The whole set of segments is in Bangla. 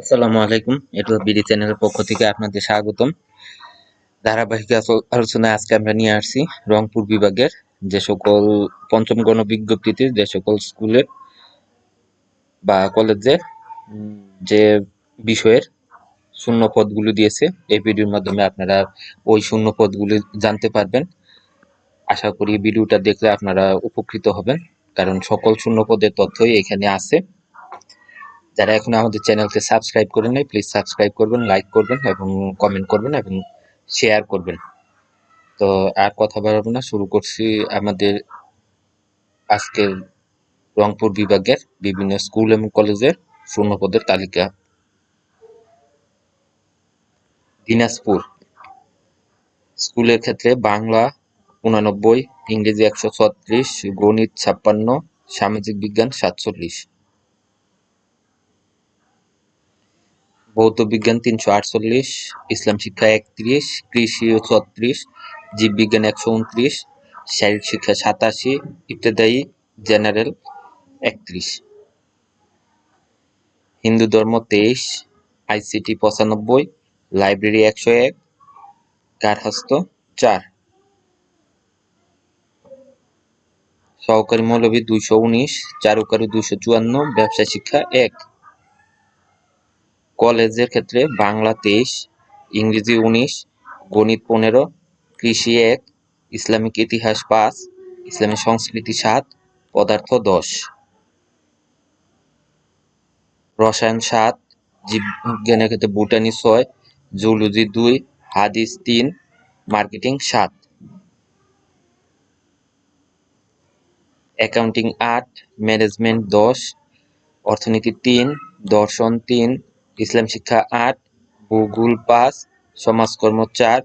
আসসালামু আলাইকুম। এটা বিডি চ্যানেলের পক্ষ থেকে আপনাদের স্বাগতম। ধারাবাহিক আলো- আলোচনায় আজকে আমরা নিয়ে আসছি রংপুর বিভাগের যে সকল পঞ্চম গণ বিজ্ঞপ্তিতে যে সকল স্কুলের বা কলেজে যে বিষয়ের শূন্য পদগুলো দিয়েছে, এই ভিডিওর মাধ্যমে আপনারা ওই শূন্য পদগুলি জানতে পারবেন। আশা করি ভিডিওটা দেখলে আপনারা উপকৃত হবেন, কারণ সকল শূন্য পদের তথ্যই এখানে আছে। যারা এখন আমাদের চ্যানেলকে সাবস্ক্রাইব করেন নাই প্লিজ সাবস্ক্রাইব করবেন লাইক করবেন এবং কমেন্ট করবেন এবং শেয়ার করবেন। তো আর কথা বাড়াবো না, শুরু করছি আমাদের আজকের রংপুর বিভাগের বিভিন্ন স্কুল এবং কলেজের শূন্যপদের তালিকা। দিনাজপুর, স্কুলের ক্ষেত্রে বাংলা উনানব্বই, ইংরেজি একশো ছত্রিশ, গণিত ছাপ্পান্ন, সামাজিক বিজ্ঞান সাতচল্লিশ। ভৌত বিজ্ঞান তিনশো আটচল্লিশ, ইসলাম শিক্ষা একত্রিশ, কৃষি ছত্রিশ জীববিজ্ঞান একশো উনত্রিশ, শারীরিক শিক্ষা সাতাশি ইত্যাদি জেনারেল একত্রিশ। হিন্দু ধর্ম তেইশ, আইসিটি পঁচানব্বই, লাইব্রেরি একশো এক, গার্হস্থ্য চার। সহকারী মৌলভী দুইশো উনিশ চারুকারু দুইশো চুয়ান্ন ব্যবসা শিক্ষা এক। কলেজের ক্ষেত্রে বাংলা তেইশ, ইংরেজি উনিশ, গণিত পনেরো, কৃষি এক, ইসলামিক ইতিহাস পাঁচ ইসলামিক সংস্কৃতি সাত, পদার্থ দশ। রসায়ন সাত, জীববিজ্ঞানের ক্ষেত্রে বুটানি ছয়, জুলজি দুই, হাদিস তিন, মার্কেটিং সাত। অ্যাকাউন্টিং আট, ম্যানেজমেন্ট দশ, অর্থনীতি তিন, দর্শন তিন ইসলাম শিক্ষা আট, ভূগোল পাঁচ, সমাজকর্ম চার,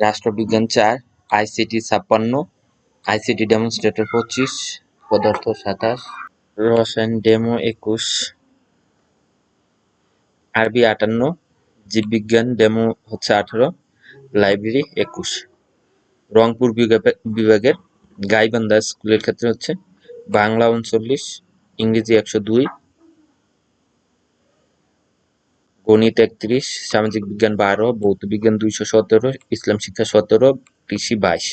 রাষ্ট্রবিজ্ঞান চার, আইসিটি ছাপ্পান্ন, আইসিটি ডেমনস্ট্রেটর পঁচিশ, পদার্থ সাতাশ, রসায়ন ডেমো একুশ, আরবি আটান্ন, জীববিজ্ঞান ডেমো হচ্ছে আঠারো, লাইব্রেরি একুশ। রংপুর বিভাগে- বিভাগের গাইবান্ধা স্কুলের ক্ষেত্রে হচ্ছে বাংলা উনচল্লিশ, ইংরেজি একশো দুই গণিত একত্রিশ, সামাজিক বিজ্ঞান বারো, ভৌত বিজ্ঞান দুইশো সতেরো, ইসলাম শিক্ষা সতেরো, কৃষি বাইশ।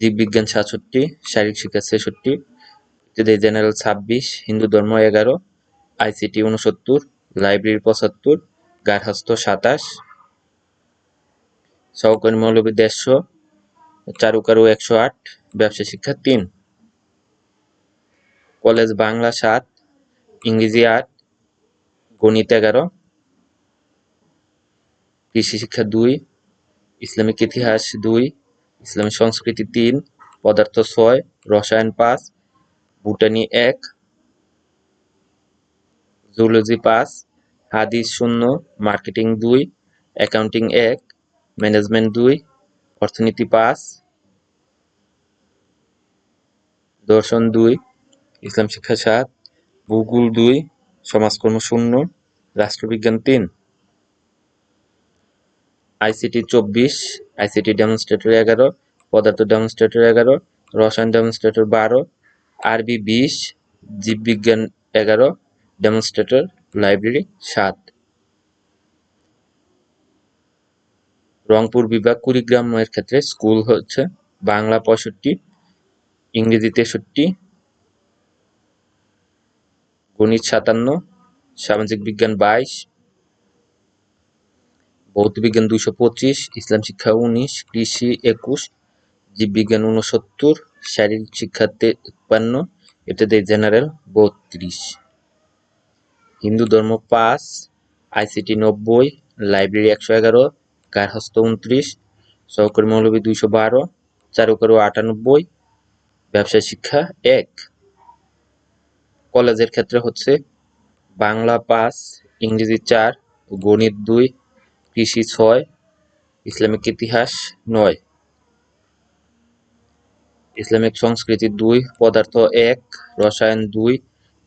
জীববিজ্ঞান সাতষট্টি, শারীরিক শিক্ষা ছেষট্টি ইত্যাদি জেনারেল ছাব্বিশ, হিন্দু ধর্ম এগারো, আইসিটি উনসত্তর লাইব্রেরি পঁচাত্তর, গার্হস্থ্য সাতাশ সহকারী মৌলবী দেড়শো, চারুকারু একশো আট, ব্যবসা শিক্ষা তিন। কলেজ বাংলা সাত, ইংরেজি আট গণিত এগারো, কৃষি শিক্ষা দুই, ইসলামিক ইতিহাস দুই ইসলামিক সংস্কৃতি তিন, পদার্থ ছয়, রসায়ন পাঁচ, ভুটানি এক জুলজি পাঁচ, হাদিস শূন্য মার্কেটিং দুই অ্যাকাউন্টিং এক ম্যানেজমেন্ট দুই, অর্থনীতি পাঁচ, দর্শন দুই, ইসলাম শিক্ষা সাত, ভূগোল দুই সমাজকর্ম শূন্য, রাষ্ট্রবিজ্ঞান তিন, আইসিটি চব্বিশ, আইসিটি ডেমনস্ট্রেটর এগারো, পদার্থ ডেমনস্ট্রেটর এগারো, রসায়ন ডেমনস্ট্রেটর বারো, আরবি বিশ, জীববিজ্ঞান এগারো ডেমনস্ট্রেটর লাইব্রেরি সাত। রংপুর বিভাগ কুড়িগ্রামের ক্ষেত্রে স্কুল হচ্ছে বাংলা পঁয়ষট্টি, ইংরেজি তেষট্টি গণিত সাতান্ন, সামাজিক বিজ্ঞান বাইশ, ভৌত বিজ্ঞান দুইশো পঁচিশ, ইসলাম শিক্ষা উনিশ, কৃষি একুশ জীববিজ্ঞান উনসত্তর শারীরিক শিক্ষা তেপ্পান্ন ইত্যাদি জেনারেল বত্রিশ। হিন্দু ধর্ম পাঁচ, আইসিটি নব্বই, লাইব্রেরি একশো এগারো, গার্হস্থ্য উনত্রিশ, সহকারী মৌলবী দুইশো বারো চারুকারু আটানব্বই ব্যবসা শিক্ষা এক। কলেজের ক্ষেত্রে হচ্ছে বাংলা পাঁচ, ইংরেজি চার, গণিত দুই, কৃষি ছয়, ইসলামিক ইতিহাস নয়। ইসলামিক সংস্কৃতি দুই, পদার্থ এক, রসায়ন দুই,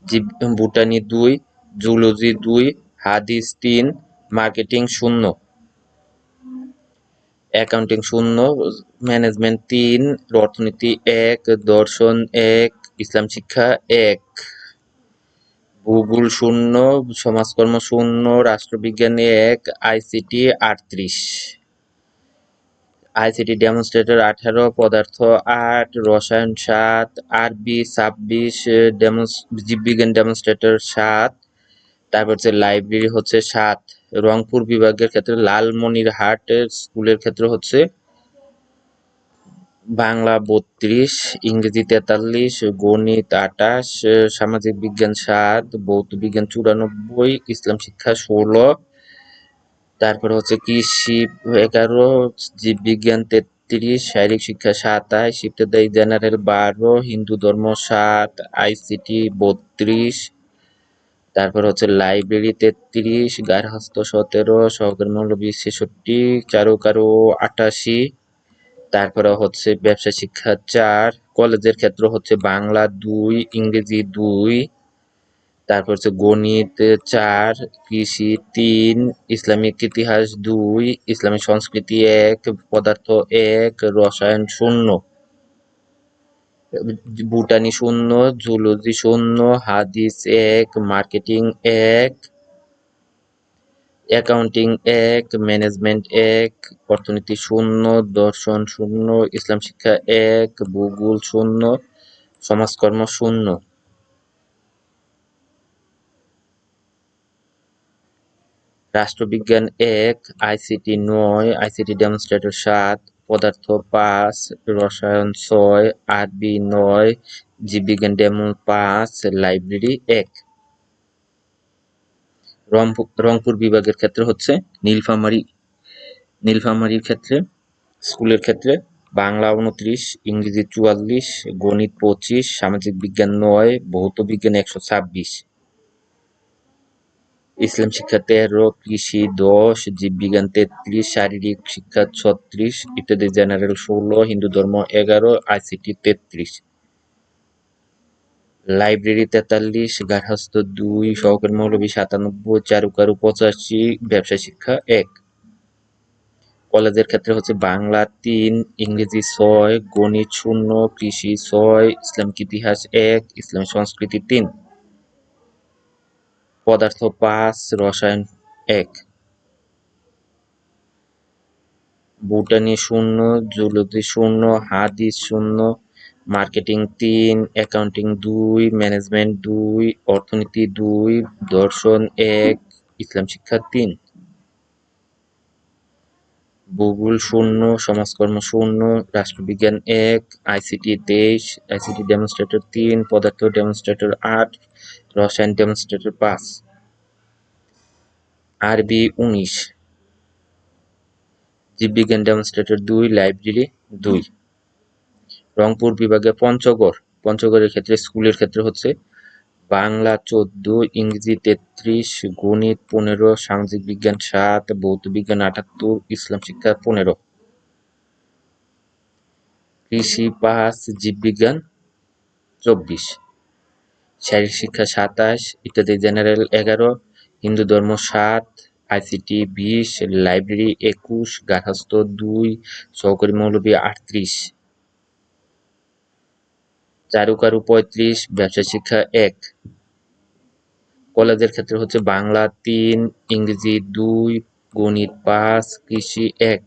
জীব বুটানি দুই, জুলজি দুই, হাদিস তিন, মার্কেটিং শূন্য। অ্যাকাউন্টিং শূন্য, ম্যানেজমেন্ট তিন, অর্থনীতি এক, দর্শন এক, ইসলাম শিক্ষা এক। ভূগোল শূন্য, সমাজকর্ম শূন্য, রাষ্ট্রবিজ্ঞান এক আইসিটি আটত্রিশ। আইসিটি ডেমনস্ট্রেটর আঠারো, পদার্থ আট, রসায়ন সাত আরবি ছাব্বিশ জীববিজ্ঞান ডেমনস্ট্রেটর সাত, তারপর হচ্ছে লাইব্রেরি হচ্ছে সাত। রংপুর বিভাগের ক্ষেত্রে লালমনিরহাট স্কুলের ক্ষেত্রে হচ্ছে বাংলা বত্রিশ, ইংরেজি তেতাল্লিশ, গণিত আটাশ সামাজিক বিজ্ঞান সাত, ভৌত বিজ্ঞান চুরানব্বই, ইসলাম শিক্ষা ষোলো, তারপরে হচ্ছে কৃষি এগারো জীববিজ্ঞান তেত্রিশ, শারীরিক শিক্ষা সাতাশ ইত্যাদি জেনারেল বারো, হিন্দু ধর্ম সাত, আইসিটি বত্রিশ, তারপর হচ্ছে লাইব্রেরি তেত্রিশ গার্হস্থ সতেরো, সহকারী মৌলবী ছেষট্টি, চারুকারু আটাশি তারপরে হচ্ছে ব্যবসা শিক্ষা চার, কলেজের ক্ষেত্র হচ্ছে বাংলা দুই, ইংরেজি দুই, তারপর হচ্ছে গণিত চার, কৃষি তিন, ইসলামিক ইতিহাস দুই, ইসলামিক সংস্কৃতি এক, পদার্থ এক, রসায়ন শূন্য, বুটানি শূন্য, জুলজি শূন্য, হাদিস এক, মার্কেটিং এক অ্যাকাউন্টিং এক ম্যানেজমেন্ট এক অর্থনীতি শূন্য, দর্শন শূন্য ইসলাম শিক্ষা এক ভূগোল শূন্য সমাজকর্ম শূন্য। রাষ্ট্রবিজ্ঞান এক আইসিটি নয় আইসিটি ডেমনস্ট্রেটর সাত, পদার্থ পাঁচ, রসায়ন ছয়, আরবি নয়, জীববিজ্ঞান ডেমো পাঁচ লাইব্রেরি এক। রংপুর বিভাগের ক্ষেত্রে হচ্ছে নীলফামারি, নীলফামারীর ক্ষেত্রে, স্কুলের ক্ষেত্রে বাংলা উনত্রিশ, ইংরেজি চুয়াল্লিশ, গণিত পঁচিশ, সামাজিক বিজ্ঞান নয়, ভৌত বিজ্ঞান একশো ছাব্বিশ। ইসলাম শিক্ষা তেরো, কৃষি দশ জীববিজ্ঞান তেত্রিশ, শারীরিক শিক্ষা ছত্রিশ, ইত্যাদি জেনারেল ষোলো, হিন্দু ধর্ম এগারো, আইসিটি তেত্রিশ। লাইব্রেরি তেতাল্লিশ গার্হস্থ দুই, সহকারী মৌলবী সাতানব্বই, চারুকারু পঁচাশি ব্যবসা শিক্ষা এক। কলেজের ক্ষেত্রে হচ্ছে বাংলা তিন, ইংরেজি ছয়, গণিত শূন্য, কৃষি ছয়, ইসলামিক ইতিহাস এক ইসলাম সংস্কৃতি তিন। পদার্থ পাঁচ, রসায়ন এক। বুটানি শূন্য, জুলজি শূন্য, হাদিস শূন্য মার্কেটিং তিন অ্যাকাউন্টিং দুই ম্যানেজমেন্ট দুই, অর্থনীতি দুই, দর্শন এক, ইসলাম শিক্ষা তিন। ভূগোল শূন্য, সমাজকর্ম শূন্য, রাষ্ট্রবিজ্ঞান এক আইসিটি তেইশ আইসিটি ডেমনস্ট্রেটর তিন, পদার্থ ডেমনস্ট্রেটর আট, রসায়ন ডেমনস্ট্রেটর পাঁচ। আরবি উনিশ। জীববিজ্ঞান ডেমনস্ট্রেটর দুই লাইব্রেরি দুই। রংপুর বিভাগে পঞ্চগড়। পঞ্চগড়ের ক্ষেত্রে, স্কুলের ক্ষেত্রে হচ্ছে বাংলা চোদ্দ, ইংরেজি তেত্রিশ, গণিত পনেরো, সামাজিক বিজ্ঞান সাত, ভৌত বিজ্ঞান আটাত্তর, ইসলাম শিক্ষা পনেরো। কৃষি পাঁচ জীববিজ্ঞান চব্বিশ। শারীরিক শিক্ষা সাতাশ, ইত্যাদি জেনারেল এগারো, হিন্দু ধর্ম সাত, আইসিটি বিশ, লাইব্রেরি একুশ গার্হস্থ দুই, সহকারী মৌলবী আটত্রিশ। চারুকারু পঁয়ত্রিশ, ব্যবসা শিক্ষা এক। কলেজের ক্ষেত্রে হচ্ছে বাংলা তিন, ইংরেজি দুই, গণিত পাঁচ, কৃষি এক।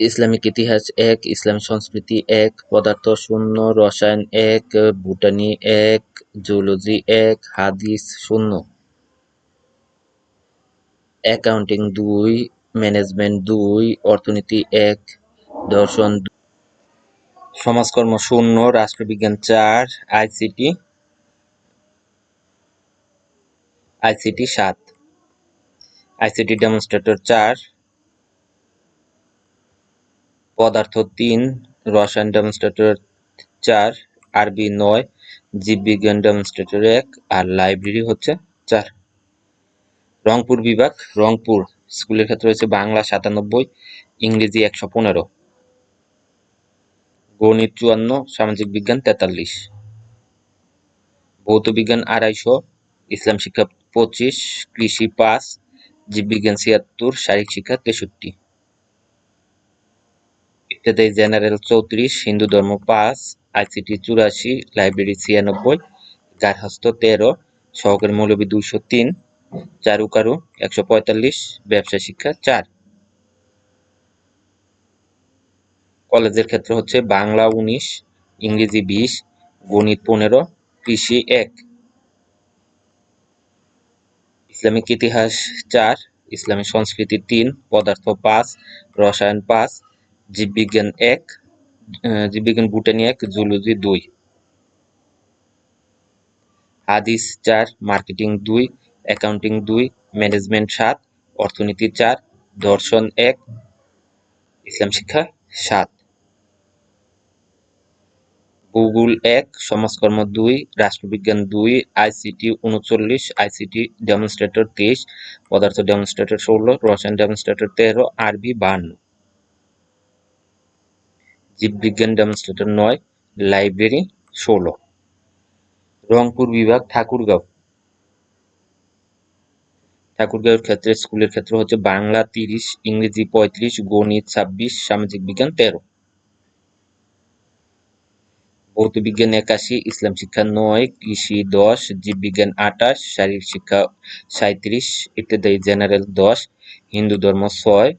ইসলামিক ইতিহাস এক, ইসলাম সংস্কৃতি এক, পদার্থ শূন্য, রসায়ন এক, ভুটানি এক জুলজি এক, হাদিস শূন্য। অ্যাকাউন্টিং দুই, ম্যানেজমেন্ট দুই, অর্থনীতি এক, দর্শন সমাজকর্ম শূন্য, রাষ্ট্রবিজ্ঞান চার, আইসিটি আইসিটি সাত। আইসিটি ডেমনস্ট্রেটর চার, পদার্থ তিন, রসায়ন ডেমনস্ট্রেটর চার, আরবি নয়, জীববিজ্ঞান ডেমনস্ট্রেটর এক, আর লাইব্রেরি হচ্ছে চার। রংপুর বিভাগ, রংপুর, স্কুলের ক্ষেত্রে হচ্ছে বাংলা সাতানব্বই, ইংরেজি একশো পনেরো। গণিত চুয়ান্ন, সামাজিক বিজ্ঞান তেতাল্লিশ। ভৌত বিজ্ঞান আড়াইশো, ইসলাম শিক্ষা পঁচিশ, কৃষি পাঁচ, জীববিজ্ঞান ছিয়াত্তর, শারীরিক শিক্ষা তেষট্টি। ইত্যাদি জেনারেল চৌত্রিশ, হিন্দু ধর্ম পাঁচ, আইসিটি চুরাশি, লাইব্রেরি ছিয়ানব্বই গার্হস্থ তেরো, সহকারী মৌলবী দুইশো তিন, চারুকারু একশো পঁয়তাল্লিশ ব্যবসা শিক্ষা চার। কলেজের ক্ষেত্রে হচ্ছে বাংলা উনিশ, ইংরেজি বিশ, গণিত পনেরো, কৃষি এক। ইসলামিক ইতিহাস চার, ইসলামী সংস্কৃতি তিন, পদার্থ পাঁচ, রসায়ন পাঁচ, জীববিজ্ঞান এক জীববিজ্ঞান বুটানি এক, জুলজি দুই। হাদিস চার, মার্কেটিং দুই, অ্যাকাউন্টিং দুই, ম্যানেজমেন্ট সাত, অর্থনীতি চার, দর্শন এক, ইসলাম শিক্ষা সাত। ভূগোল এক, সমাজকর্ম দুই, রাষ্ট্রবিজ্ঞান দুই, আইসিটি উনচল্লিশ, আইসিটি ডেমনস্ট্রেটর তেইশ, পদার্থ ডেমনস্ট্রেটর ষোলো, রসায়ন ডেমনস্ট্রেটর তেরো, আরবি বান্ন জীববিজ্ঞান ডেমনস্ট্রেটর নয় লাইব্রেরি ষোলো। রংপুর বিভাগ, ঠাকুরগাঁও। ঠাকুরগাঁওয়ের ক্ষেত্রে, স্কুলের ক্ষেত্রে হচ্ছে বাংলা তিরিশ, ইংরেজি পঁয়ত্রিশ, গণিত ছাব্বিশ, সামাজিক বিজ্ঞান তেরো। ভৌত বিজ্ঞান একাশি, ইসলাম শিক্ষা নয়, কৃষি দশ, জীববিজ্ঞান আঠাশ, শারীরিক শিক্ষা সাঁত্রিশ ইত্যাদি জেনারেল দশ, হিন্দু ধর্ম ছয়,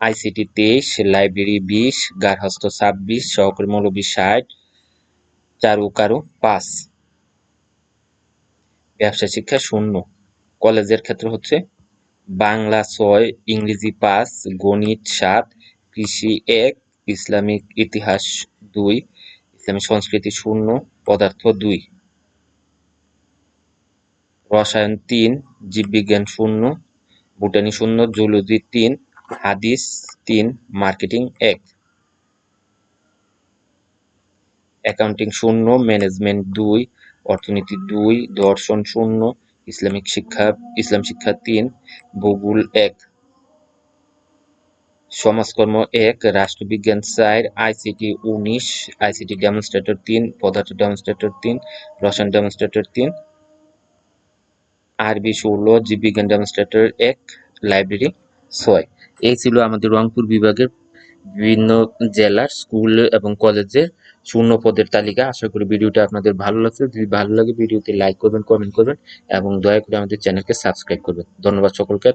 আইসিটি তেইশ, লাইব্রেরি বিশ গার্হস্থ ছাব্বিশ, সহকারী মৌলবী ষাট, চারু কারু পাঁচ। ব্যবসা শিক্ষা শূন্য। কলেজের ক্ষেত্রে হচ্ছে বাংলা ছয়, ইংরেজি পাঁচ, গণিত সাত কৃষি এক, ইসলামিক ইতিহাস দুই, ইসলামিক সংস্কৃতি শূন্য, পদার্থ দুই। রসায়ন তিন, জীববিজ্ঞান শূন্য ভুটানি শূন্য, জুলজি তিন, হাদিস তিন, মার্কেটিং এক। অ্যাকাউন্টিং শূন্য, ম্যানেজমেন্ট দুই, অর্থনীতি দুই, দর্শন শূন্য, ইসলামিক শিক্ষা, ইসলাম শিক্ষা তিন, ভূগোল এক। সমাজকর্ম এক, রাষ্ট্রবিজ্ঞান চার, আইসিটি উনিশ, আইসিটি ডেমনস্ট্রেটর তিন, পদার্থ ডেমনস্ট্রেটর তিন, রসায়ন ডেমনস্ট্রেটর তিন, আরবি ষোলো জীববিজ্ঞান ডেমনস্ট্রেটর এক, লাইব্রেরি ছয়। এই ছিল আমাদের রংপুর বিভাগের বিভিন্ন জেলার স্কুল এবং কলেজের শূন্য পদের তালিকা। আশা করি ভিডিওটা আপনাদের ভালো লাগছে। যদি ভালো লাগে ভিডিওতে লাইক করবেন, কমেন্ট করবেন এবং দয়া করে আমাদের চ্যানেলকে সাবস্ক্রাইব করবেন। ধন্যবাদ সকলকে।